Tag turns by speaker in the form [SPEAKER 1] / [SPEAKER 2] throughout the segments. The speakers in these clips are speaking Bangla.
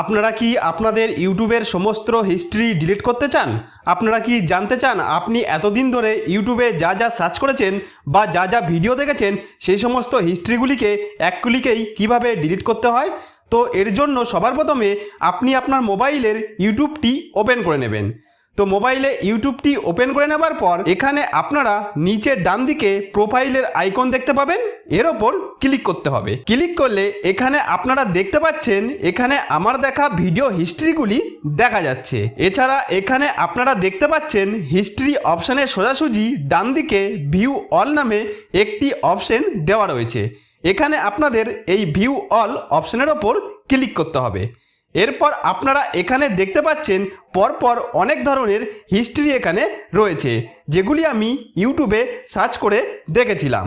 [SPEAKER 1] আপনারা কি আপনাদের ইউটিউবের সমস্ত হিস্ট্রি ডিলিট করতে চান? আপনারা কি জানতে চান আপনি এতদিন ধরে ইউটিউবে যা যা সার্চ করেছেন বা যা যা ভিডিও দেখেছেন, সেই সমস্ত হিস্ট্রিগুলিকে এক ক্লিকেই কীভাবে ডিলিট করতে হয়? তো এর জন্য সবার প্রথমে আপনি আপনার মোবাইলের ইউটিউবটি ওপেন করে নেবেন। তো মোবাইলে ইউটিউবটি ওপেন করে নেবার পর এখানে আপনারা নিচের ডান দিকে প্রোফাইলের আইকন দেখতে পাবেন। এর ওপর ক্লিক করতে হবে। ক্লিক করলে এখানে আপনারা দেখতে পাচ্ছেন, এখানে আমার দেখা ভিডিও হিস্ট্রিগুলি দেখা যাচ্ছে। এছাড়া এখানে আপনারা দেখতে পাচ্ছেন, হিস্ট্রি অপশানের সোজাসুজি ডান দিকে ভিউ অল নামে একটি অপশন দেওয়া রয়েছে। এখানে আপনাদের এই ভিউ অল অপশনের ওপর ক্লিক করতে হবে। এরপর আপনারা এখানে দেখতে পাচ্ছেন পরপর অনেক ধরনের হিস্ট্রি এখানে রয়েছে, যেগুলি আমি ইউটিউবে সার্চ করে দেখেছিলাম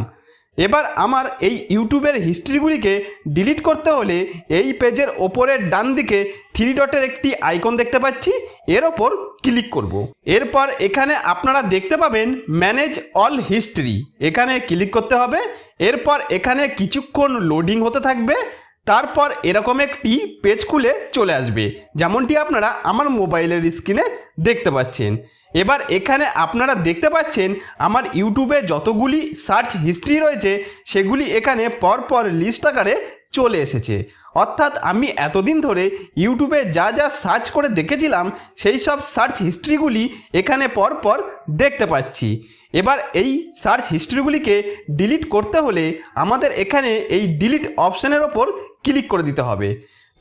[SPEAKER 1] এবার আমার এই ইউটিউবের হিস্ট্রিগুলিকে ডিলিট করতে হলে এই পেজের ওপরের ডান দিকে থ্রি ডটের একটি আইকন দেখতে পাচ্ছি, এর ওপর ক্লিক করব। এরপর এখানে আপনারা দেখতে পাবেন ম্যানেজ অল হিস্ট্রি এখানে ক্লিক করতে হবে, এরপর এখানে কিছুক্ষণ লোডিং হতে থাকবে তারপর এরকম একটি পেজ খুলে চলে আসবে। যেমনটি আপনারা আমার মোবাইলের স্ক্রিনে দেখতে পাচ্ছেন। এবার এখানে আপনারা দেখতে পাচ্ছেন, আমার ইউটিউবে যতগুলি সার্চ হিস্ট্রি রয়েছে, সেগুলি এখানে পরপর লিস্ট আকারে চলে এসেছে। অর্থাৎ আমি এতদিন ধরে ইউটিউবে যা যা সার্চ করে দেখেছিলাম, সেই সব সার্চ হিস্ট্রিগুলি এখানে পরপর দেখতে পাচ্ছি। এবার এই সার্চ হিস্ট্রিগুলিকে ডিলিট করতে হলে আমাদের এখানে এই ডিলিট অপশানের ওপর ক্লিক করে দিতে হবে।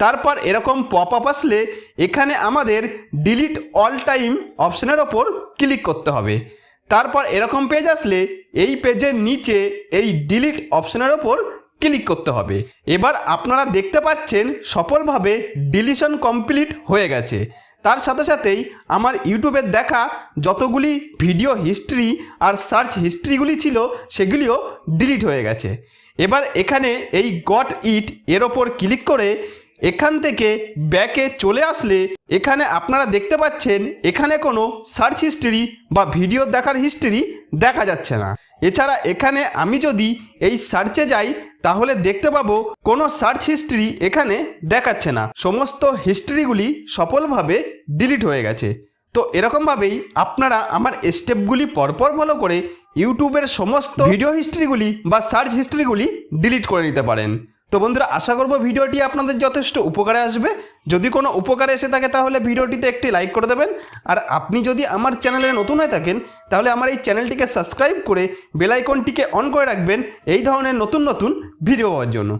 [SPEAKER 1] তারপর এরকম পপ আপ আসলে এখানে আমাদের ডিলিট অল টাইম অপশানের ওপর ক্লিক করতে হবে। তারপর এরকম পেজ আসলে এই পেজের নিচে এই ডিলিট অপশানের ওপর ক্লিক করতে হবে। এবার আপনারা দেখতে পাচ্ছেন সফলভাবে ডিলিশন কমপ্লিট হয়ে গেছে। তার সাথে সাথেই আমার ইউটিউবের দেখা যতগুলি ভিডিও হিস্ট্রি আর সার্চ হিস্ট্রিগুলি ছিল, সেগুলিও ডিলিট হয়ে গেছে। এবার এখানে এই গট ইট এর ওপর ক্লিক করে এখান থেকে ব্যাকে চলে আসলে এখানে আপনারা দেখতে পাচ্ছেন এখানে কোনো সার্চ হিস্ট্রি বা ভিডিও দেখার হিস্ট্রি দেখা যাচ্ছে না। এছাড়া এখানে আমি যদি এই সার্চে যাই, তাহলে দেখতে পাবো কোনো সার্চ হিস্ট্রি এখানে দেখাচ্ছে না। সমস্ত হিস্ট্রিগুলি সফলভাবে ডিলিট হয়ে গেছে। তো এরকমভাবেই আপনারা আমার স্টেপগুলি পরপর ফলো করে ইউটিউবের সমস্ত ভিডিও হিস্ট্রিগুলি বা সার্চ হিস্ট্রিগুলি ডিলিট করে নিতে পারেন। তো বন্ধুরা, আশা করব ভিডিওটি আপনাদের যথেষ্ট উপকারে আসবে। যদি কোনো উপকারে এসে থাকে, তাহলে ভিডিওটিতে একটি লাইক করে দেবেন। আর আপনি যদি আমার চ্যানেলে নতুন হয়ে থাকেন, তাহলে আমার এই চ্যানেলটিকে সাবস্ক্রাইব করে বেলাইকনটিকে অন করে রাখবেন। এই ধরনের নতুন নতুন ভিডিও হওয়ার জন্য।